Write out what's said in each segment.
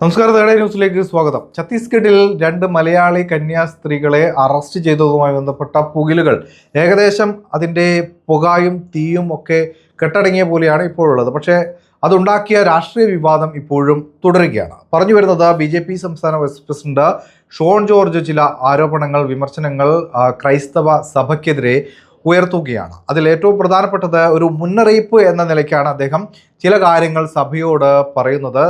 നമസ്കാരം തേടേ ന്യൂസിലേക്ക് സ്വാഗതം. ഛത്തീസ്ഗഡിൽ രണ്ട് മലയാളി കന്യാസ്ത്രീകളെ അറസ്റ്റ് ചെയ്തതുമായി ബന്ധപ്പെട്ട പുകിലുകൾ. ഏകദേശം അതിന്റെ പുകയും തീയും ഒക്കെ കെട്ടടങ്ങിയ പോലെയാണ് ഇപ്പോഴുള്ളത്. പക്ഷേ അതുണ്ടാക്കിയ രാഷ്ട്രീയ വിവാദം ഇപ്പോഴും തുടരുകയാണ്. പറഞ്ഞു വരുന്നത് ബി ജെ പി സംസ്ഥാന വൈസ് പ്രസിഡന്റ് ഷോൺ ജോർജ് ചില ആരോപണങ്ങൾ വിമർശനങ്ങൾ ക്രൈസ്തവ സഭയ്ക്കെതിരെ ഉയർത്തുകയാണ്. അതിൽ ഏറ്റവും പ്രധാനപ്പെട്ടത് ഒരു മുന്നറിയിപ്പ് എന്ന നിലയ്ക്കാണ് അദ്ദേഹം ചില കാര്യങ്ങൾ സഭയോട് പറയുന്നത്.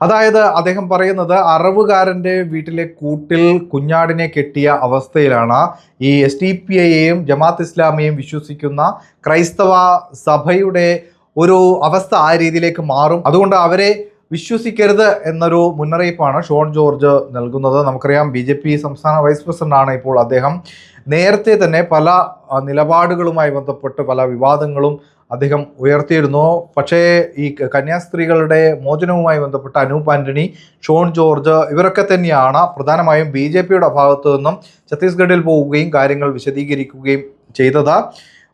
അതായത് അദ്ദേഹം പറയുന്നത് അറവുകാരന്റെ വീട്ടിലെ കൂട്ടിൽ കുഞ്ഞാടിനെ കെട്ടിയ അവസ്ഥയിലാണ് ഈ എസ് ടി പി ഐയെയും ജമാത്ത് ഇസ്ലാമിയെയും വിശ്വസിക്കുന്ന ക്രൈസ്തവ സഭയുടെ ഒരു അവസ്ഥ ആ രീതിയിലേക്ക് മാറും. അതുകൊണ്ട് അവരെ വിശ്വസിക്കരുത് എന്നൊരു മുന്നറിയിപ്പാണ് ഷോൺ ജോർജ് നൽകുന്നത്. നമുക്കറിയാം ബി സംസ്ഥാന വൈസ് പ്രസിഡന്റാണ് ഇപ്പോൾ അദ്ദേഹം. നേരത്തെ തന്നെ പല നിലപാടുകളുമായി ബന്ധപ്പെട്ട് പല വിവാദങ്ങളും അദ്ദേഹം ഉയർത്തിയിരുന്നു. പക്ഷേ ഈ കന്യാസ്ത്രീകളുടെ മോചനവുമായി ബന്ധപ്പെട്ട അനൂപ് ആന്റണി ഷോൺ ജോർജ് ഇവരൊക്കെ തന്നെയാണ് പ്രധാനമായും ബി ജെ പിയുടെ ഭാഗത്തു നിന്നും ഛത്തീസ്ഗഡിൽ പോവുകയും കാര്യങ്ങൾ വിശദീകരിക്കുകയും ചെയ്തത്.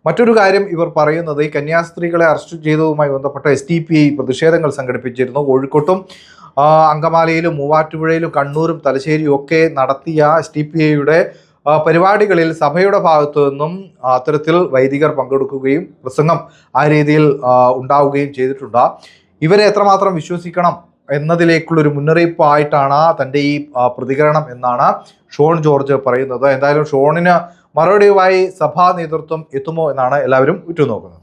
മറ്റൊരു കാര്യം ഇവർ പറയുന്നത് ഈ കന്യാസ്ത്രീകളെ അറസ്റ്റ് ചെയ്തതുമായി ബന്ധപ്പെട്ട എസ് ടി പി ഐ പ്രതിഷേധങ്ങൾ സംഘടിപ്പിച്ചിരുന്നു. കോഴിക്കോട്ടും അങ്കമാലയിലും മൂവാറ്റുപുഴയിലും കണ്ണൂരും തലശ്ശേരിയും ഒക്കെ നടത്തിയ എസ് ടി പി ഐയുടെ പരിപാടികളിൽ സഭയുടെ ഭാഗത്തു നിന്നും അത്തരത്തിൽ വൈദികർ പങ്കെടുക്കുകയും പ്രസംഗം ആ രീതിയിൽ ഉണ്ടാവുകയും ചെയ്തിട്ടുണ്ട്. ഇവരെ എത്രമാത്രം വിശ്വസിക്കണം എന്നതിലേക്കുള്ളൊരു മുന്നറിയിപ്പായിട്ടാണ് തന്റെ ഈ പ്രതികരണം എന്നാണ് ഷോൺ ജോർജ് പറയുന്നത്. എന്തായാലും ഷോണിന് മറുപടിയുമായി സഭാ നേതൃത്വം എത്തുമോ എന്നാണ് എല്ലാവരും ഉറ്റുനോക്കുന്നത്.